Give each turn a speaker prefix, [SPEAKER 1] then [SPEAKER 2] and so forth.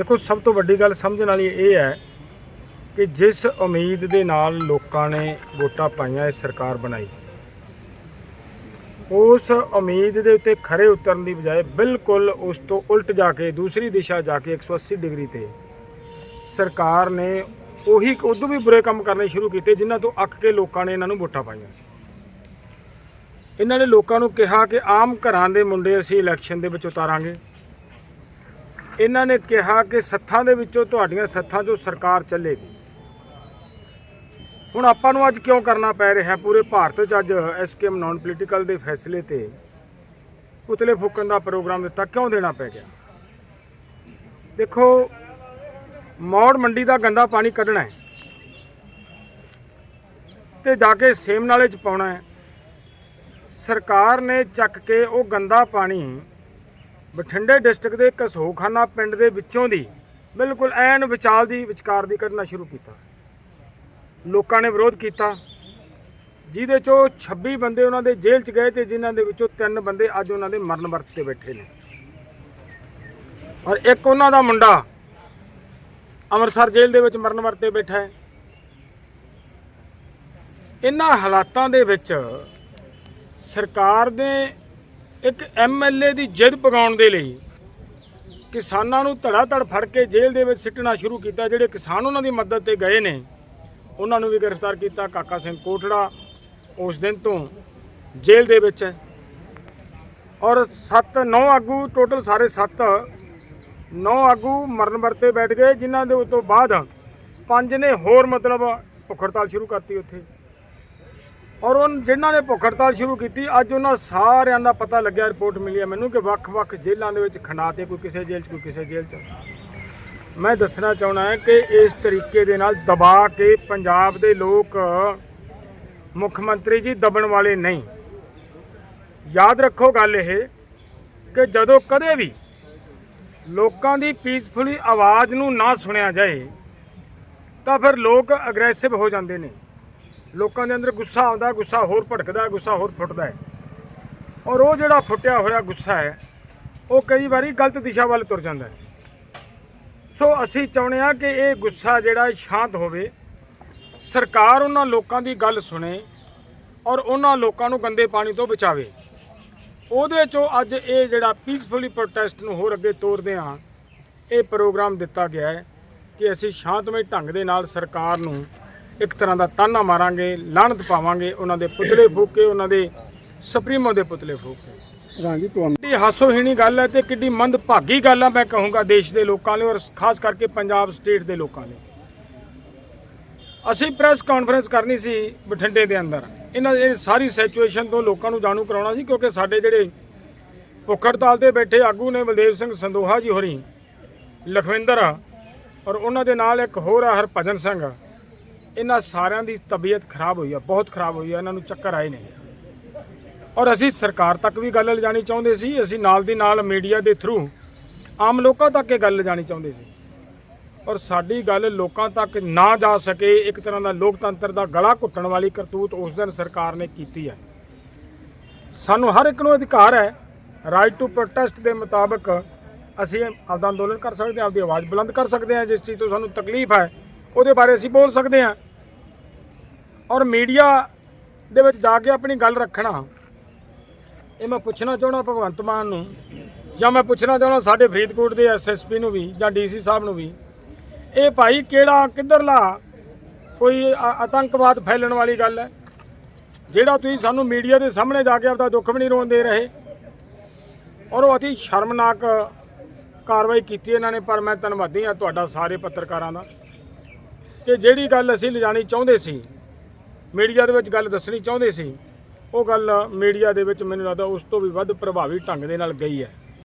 [SPEAKER 1] ਦੇਖੋ, ਸਭ ਤੋਂ ਵੱਡੀ ਗੱਲ ਸਮਝਣ ਵਾਲੀ ਇਹ ਹੈ ਕਿ ਜਿਸ ਉਮੀਦ ਦੇ ਨਾਲ ਲੋਕਾਂ ਨੇ ਵੋਟਾਂ ਪਾਈਆਂ, ਇਹ ਸਰਕਾਰ ਬਣਾਈ। ਉਸ ਉਮੀਦ ਦੇ ਉੱਤੇ ਖਰੇ ਉਤਰਨ ਦੀ ਬਜਾਏ ਬਿਲਕੁਲ ਉਸ ਤੋਂ ਉਲਟ ਜਾ ਕੇ, ਦੂਸਰੀ ਦਿਸ਼ਾ ਜਾ ਕੇ 180 ਡਿਗਰੀ ਤੇ ਸਰਕਾਰ ਨੇ ਉਹੀ ਉਦੋਂ ਵੀ ਬੁਰੇ ਕੰਮ ਕਰਨੇ ਸ਼ੁਰੂ ਕੀਤੇ ਜਿਨ੍ਹਾਂ ਤੋਂ ਅੱਕ ਕੇ ਲੋਕਾਂ ਨੇ ਇਹਨਾਂ ਨੂੰ ਵੋਟਾਂ ਪਾਈਆਂ ਸੀ। ਇਹਨਾਂ ਨੇ ਲੋਕਾਂ ਨੂੰ ਕਿਹਾ ਕਿ ਆਮ ਘਰਾਂ ਦੇ ਮੁੰਡੇ ਅਸੀਂ ਇਲੈਕਸ਼ਨ ਦੇ ਵਿੱਚ ਉਤਾਰਾਂਗੇ। ਇਹਨਾਂ ਨੇ ਕਿਹਾ ਕਿ ਸੱਥਾਂ ਦੇ ਵਿੱਚੋਂ ਤੁਹਾਡੀਆਂ ਸੱਥਾਂ 'ਚੋਂ ਸਰਕਾਰ ਚੱਲੇਗੀ। ਹੁਣ ਆਪਾਂ ਨੂੰ ਅੱਜ ਕਿਉਂ ਕਰਨਾ ਪੈ ਰਿਹਾ? ਪੂਰੇ ਭਾਰਤ 'ਚ ਅੱਜ ਐਸਕੇਐਮ ਨਾਨ ਪੋਲੀਟੀਕਲ ਦੇ ਫੈਸਲੇ ਤੇ ਪੁਤਲੇ ਫੂਕਣ ਦਾ ਪ੍ਰੋਗਰਾਮ ਦਿੱਤਾ, ਕਿਉਂ ਦੇਣਾ ਪੈ ਗਿਆ? ਦੇਖੋ, ਮੌੜ ਮੰਡੀ ਦਾ ਗੰਦਾ ਪਾਣੀ ਕੱਢਣਾ ਹੈ ਤੇ ਜਾ ਕੇ ਸੇਮ ਨਾਲੇ 'ਚ ਪਾਉਣਾ ਹੈ। ਸਰਕਾਰ ਨੇ ਚੱਕ ਕੇ ਉਹ ਗੰਦਾ ਪਾਣੀ ਬਠਿੰਡੇ ਡਿਸਟ੍ਰਿਕਟ ਦੇ ਕਸੋਖਾਨਾ ਪਿੰਡ ਦੇ ਵਿੱਚੋਂ ਦੀ ਬਿਲਕੁਲ ਐਨ ਵਿਚਾਲ ਦੀ ਵਿਚਕਾਰ ਦੀ ਕੱਢਣਾ ਸ਼ੁਰੂ ਕੀਤਾ। ਲੋਕਾਂ ਨੇ ਵਿਰੋਧ ਕੀਤਾ। ਜਿਹਦੇ ਚੋਂ 26 ਬੰਦੇ ਉਹਨਾਂ ਦੇ ਜੇਲ੍ਹ 'ਚ ਗਏ ਤੇ ਜਿਨ੍ਹਾਂ ਦੇ ਵਿੱਚੋਂ ਤਿੰਨ ਬੰਦੇ ਅੱਜ ਉਹਨਾਂ ਦੇ ਮਰਨ ਵਰਤ ਤੇ ਬੈਠੇ ਨੇ। ਔਰ ਇੱਕ ਉਹਨਾਂ ਦਾ ਮੁੰਡਾ ਅੰਮ੍ਰਿਤਸਰ ਜੇਲ੍ਹ ਦੇ ਵਿੱਚ ਮਰਨ ਵਰਤ ਤੇ ਬੈਠਾ ਹੈ। ਇਹਨਾਂ ਹਾਲਾਤਾਂ ਦੇ ਵਿੱਚ ਸਰਕਾਰ ਦੇ ਇੱਕ ਐਮਐਲਏ ਦੀ ਜਿੱਦ ਪਗਾਉਣ ਦੇ ਲਈ ਕਿਸਾਨਾਂ ਨੂੰ ਧੜਾ ਧੜ ਫੜ ਕੇ ਜੇਲ੍ਹ ਦੇ ਵਿੱਚ ਸਿੱਟਣਾ ਸ਼ੁਰੂ ਕੀਤਾ। ਜਿਹੜੇ ਕਿਸਾਨ ਉਹਨਾਂ ਦੀ ਮਦਦ ਤੇ ਗਏ ਨੇ, ਉਹਨਾਂ ਨੂੰ ਵੀ ਗ੍ਰਿਫਤਾਰ ਕੀਤਾ ਕਾਕਾ ਸਿੰਘ ਕੋਟੜਾ ਉਸ ਦਿਨ ਤੋਂ ਜੇਲ੍ਹ ਦੇ ਵਿੱਚ। ਹੈ ਔਰ 7 9 ਆਗੂ, ਟੋਟਲ ਸਾਰੇ 7 9 ਆਗੂ ਮਰਨ ਵਰਤੇ ਬੈਠ ਗਏ, ਜਿਨ੍ਹਾਂ ਦੇ ਤੋਂ ਬਾਅਦ ਪੰਜ ਨੇ ਹੋਰ ਮਤਲਬ ਭੁੱਖ ਹੜਤਾਲ ਸ਼ੁਰੂ ਕਰਤੀ ਉੱਥੇ। ਔਰ ਉਹ ਜਿਨ੍ਹਾਂ ਨੇ ਭੁੱਖ ਹੜਤਾਲ ਸ਼ੁਰੂ ਕੀਤੀ, ਅੱਜ ਉਹਨਾਂ ਸਾਰਿਆਂ ਦਾ ਪਤਾ ਲੱਗਿਆ, ਰਿਪੋਰਟ ਮਿਲੀ ਹੈ ਮੈਨੂੰ ਕਿ ਵੱਖ-ਵੱਖ ਜੇਲ੍ਹਾਂ ਦੇ ਵਿੱਚ ਖੰਡਾਤੇ, ਕੋਈ ਕਿਸੇ ਜੇਲ੍ਹ 'ਚ, ਕੋਈ ਕਿਸੇ ਜੇਲ੍ਹ 'ਚ। ਮੈਂ ਦੱਸਣਾ ਚਾਹਣਾ ਹੈ ਕਿ ਇਸ ਤਰੀਕੇ ਦੇ ਨਾਲ ਦਬਾ ਕੇ ਪੰਜਾਬ ਦੇ ਲੋਕ ਮੁੱਖ ਮੰਤਰੀ ਜੀ ਦਬਣ ਵਾਲੇ ਨਹੀਂ। ਯਾਦ ਰੱਖੋ ਗੱਲ ਇਹ ਕਿ ਜਦੋਂ ਕਦੇ ਵੀ ਲੋਕਾਂ ਦੀ ਪੀਸਫੁਲੀ ਆਵਾਜ਼ ਨੂੰ ਨਾ ਸੁਣਿਆ ਜਾਏ, ਤਾਂ ਫਿਰ ਲੋਕ ਅਗਰੈਸਿਵ ਹੋ ਜਾਂਦੇ ਨੇ। ਲੋਕਾਂ ਦੇ ਅੰਦਰ ਗੁੱਸਾ ਆਉਂਦਾ, ਗੁੱਸਾ ਹੋਰ ਭੜਕਦਾ, ਗੁੱਸਾ ਹੋਰ ਫੁੱਟਦਾ ਹੈ। ਔਰ ਉਹ ਜਿਹੜਾ ਫੁੱਟਿਆ ਹੋਇਆ ਗੁੱਸਾ ਹੈ, ਉਹ ਕਈ ਵਾਰੀ ਗਲਤ ਦਿਸ਼ਾ ਵੱਲ ਤੁਰ ਜਾਂਦਾ ਹੈ। ਸੋ ਅਸੀਂ ਚਾਹੁੰਦੇ ਹਾਂ ਕਿ ਇਹ ਗੁੱਸਾ ਜਿਹੜਾ ਸ਼ਾਂਤ ਹੋਵੇ। ਸਰਕਾਰ ਉਹਨਾਂ ਲੋਕਾਂ ਦੀ ਗੱਲ ਸੁਣੇ ਔਰ ਉਹਨਾਂ ਲੋਕਾਂ ਨੂੰ ਗੰਦੇ ਪਾਣੀ ਤੋਂ ਬਚਾਵੇ। ਉਹਦੇ ਚੋਂ ਅੱਜ ਇਹ ਜਿਹੜਾ ਪੀਸਫੁਲੀ ਪ੍ਰੋਟੈਸਟ ਨੂੰ ਹੋਰ ਅੱਗੇ ਤੋਰਦੇ ਹਾਂ, ਇਹ ਪ੍ਰੋਗਰਾਮ ਦਿੱਤਾ ਗਿਆ ਹੈ ਕਿ ਅਸੀਂ ਸ਼ਾਂਤਮਈ ਢੰਗ ਦੇ ਨਾਲ ਸਰਕਾਰ ਨੂੰ ਇੱਕ ਤਰ੍ਹਾਂ ਦਾ ਤਾਨਾ ਮਾਰਾਂਗੇ ਲਾਹਨਤ ਪਾਵਾਂਗੇ ਉਹਨਾਂ ਦੇ ਪੁਤਲੇ ਫੂਕੇ ਉਹਨਾਂ ਦੇ ਸੁਪਰੀਮੋ ਦੇ ਪੁਤਲੇ ਫੂਕੇ।
[SPEAKER 2] ਰਾਂਜੀ ਤੁਹਾਨੂੰ
[SPEAKER 1] ਕਿੱਡੀ ਹਾਸੋਹੀਣੀ ਗੱਲ ਹੈ ਤੇ ਕਿੱਡੀ ਮੰਦਭਾਗੀ ਗੱਲ ਹੈ ਮੈਂ ਕਹੂੰਗਾ ਦੇਸ਼ ਦੇ ਲੋਕਾਂ ਲਈ ਔਰ ਖਾਸ ਕਰਕੇ ਪੰਜਾਬ ਸਟੇਟ ਦੇ ਲੋਕਾਂ ਲਈ। ਅਸੀਂ ਪ੍ਰੈਸ ਕਾਨਫਰੰਸ ਕਰਨੀ ਸੀ ਬਠਿੰਡੇ ਦੇ ਅੰਦਰ। ਇਹਨਾਂ ਇਹ ਸਾਰੀ ਸਿਚੁਏਸ਼ਨ ਤੋਂ ਲੋਕਾਂ ਨੂੰ ਜਾਣੂ ਕਰਾਉਣਾ ਸੀ ਕਿਉਂਕਿ ਸਾਡੇ ਜਿਹੜੇ ਭੁੱਖ ਹੜਤਾਲ ਤੇ ਬੈਠੇ ਆਗੂ ਨੇ ਬਲਦੇਵ ਸਿੰਘ ਸੰਦੋਹਾ ਜੀ ਹੋਰੀ ਲਖਵਿੰਦਰ ਔਰ ਉਹਨਾਂ ਦੇ ਨਾਲ ਇੱਕ ਹੋਰ ਆ ਹਰਭਜਨ ਸਿੰਘ ਇਹਨਾਂ ਸਾਰਿਆਂ ਦੀ ਤਬੀਅਤ ਖਰਾਬ ਹੋਈ ਆ, ਬਹੁਤ ਖਰਾਬ ਹੋਈ ਆ, ਇਹਨਾਂ ਨੂੰ ਚੱਕਰ ਆਏ ਨੇ। ਔਰ ਅਸੀਂ ਸਰਕਾਰ ਤੱਕ ਵੀ ਗੱਲ ਲਿਜਾਣੀ ਚਾਹੁੰਦੇ ਸੀ, ਅਸੀਂ ਨਾਲ ਦੀ ਨਾਲ ਮੀਡੀਆ ਦੇ ਥਰੂ ਆਮ ਲੋਕਾਂ ਤੱਕ ਇਹ ਗੱਲ ਲਿਜਾਣੀ ਚਾਹੁੰਦੇ ਸੀ। ਔਰ ਸਾਡੀ ਗੱਲ ਲੋਕਾਂ ਤੱਕ ਨਾ ਜਾ ਸਕੇ, ਇੱਕ ਤਰ੍ਹਾਂ ਦਾ ਲੋਕਤੰਤਰ ਦਾ ਗਲਾ ਘੁੱਟਣ ਵਾਲੀ ਕਰਤੂਤ ਉਸ ਦਿਨ ਸਰਕਾਰ ਨੇ ਕੀਤੀ ਹੈ। ਸਾਨੂੰ ਹਰ ਇੱਕ ਨੂੰ ਅਧਿਕਾਰ ਹੈ ਰਾਈਟ ਟੂ ਪ੍ਰੋਟੈਸਟ ਦੇ ਮੁਤਾਬਕ ਅਸੀਂ ਆਪਦਾ ਅੰਦੋਲਨ ਕਰ ਸਕਦੇ ਹਾਂ, ਆਪਦੀ ਆਵਾਜ਼ ਬੁਲੰਦ ਕਰ ਸਕਦੇ ਹਾਂ, ਜਿਸ ਚੀਜ਼ ਤੋਂ ਸਾਨੂੰ ਤਕਲੀਫ ਹੈ ਉਹਦੇ ਬਾਰੇ ਅਸੀਂ ਬੋਲ ਸਕਦੇ ਹਾਂ। ਔਰ ਮੀਡੀਆ ਦੇ ਵਿੱਚ ਜਾ ਕੇ ਆਪਣੀ ਗੱਲ ਰੱਖਣਾ। ਇਹ ਮੈਂ ਪੁੱਛਣਾ ਚਾਹਣਾ ਭਗਵੰਤ ਮਾਨ ਨੂੰ, ਜਾਂ ਮੈਂ ਪੁੱਛਣਾ ਚਾਹਣਾ ਸਾਡੇ ਫਰੀਦਕੋਟ ਦੇ ਐਸਐਸਪੀ ਨੂੰ ਵੀ, ਜਾਂ ਡੀਸੀ ਸਾਹਿਬ ਨੂੰ ਵੀ, ਇਹ ਭਾਈ ਕਿਹੜਾ, ਕਿੱਧਰਲਾ ਕੋਈ ਆਤੰਕਵਾਦ ਫੈਲਣ ਵਾਲੀ ਗੱਲ ਹੈ? ਜਿਹੜਾ ਤੁਸੀਂ ਸਾਨੂੰ ਮੀਡੀਆ ਦੇ ਸਾਹਮਣੇ ਜਾ ਕੇ ਆਪਦਾ ਦੁੱਖ ਵੀ ਨਹੀਂ ਰੋਣ ਦੇ ਰਹੇ। ਔਰ ਉਹ ਅਤੀ ਸ਼ਰਮਨਾਕ ਕਾਰਵਾਈ ਕੀਤੀ ਇਹਨਾਂ ਨੇ, ਪਰ ਮੈਂ ਧੰਨਵਾਦੀ ਹਾਂ ਤੁਹਾਡਾ ਸਾਰੇ ਪੱਤਰਕਾਰਾਂ ਦਾ। ਕਿ ਜਿਹੜੀ ਗੱਲ ਅਸੀਂ ਲਿਜਾਣੀ ਚਾਹੁੰਦੇ ਸੀ, ਮੀਡੀਆ ਦੇ ਵਿੱਚ ਗੱਲ ਦੱਸਣੀ ਚਾਹੁੰਦੇ ਸੀ, ਉਹ ਗੱਲ ਮੀਡੀਆ ਦੇ ਵਿੱਚ ਮੈਨੂੰ ਲੱਗਦਾ ਉਸ ਤੋਂ ਵੀ ਵੱਧ ਪ੍ਰਭਾਵੀ ਢੰਗ ਦੇ ਨਾਲ ਗਈ ਹੈ।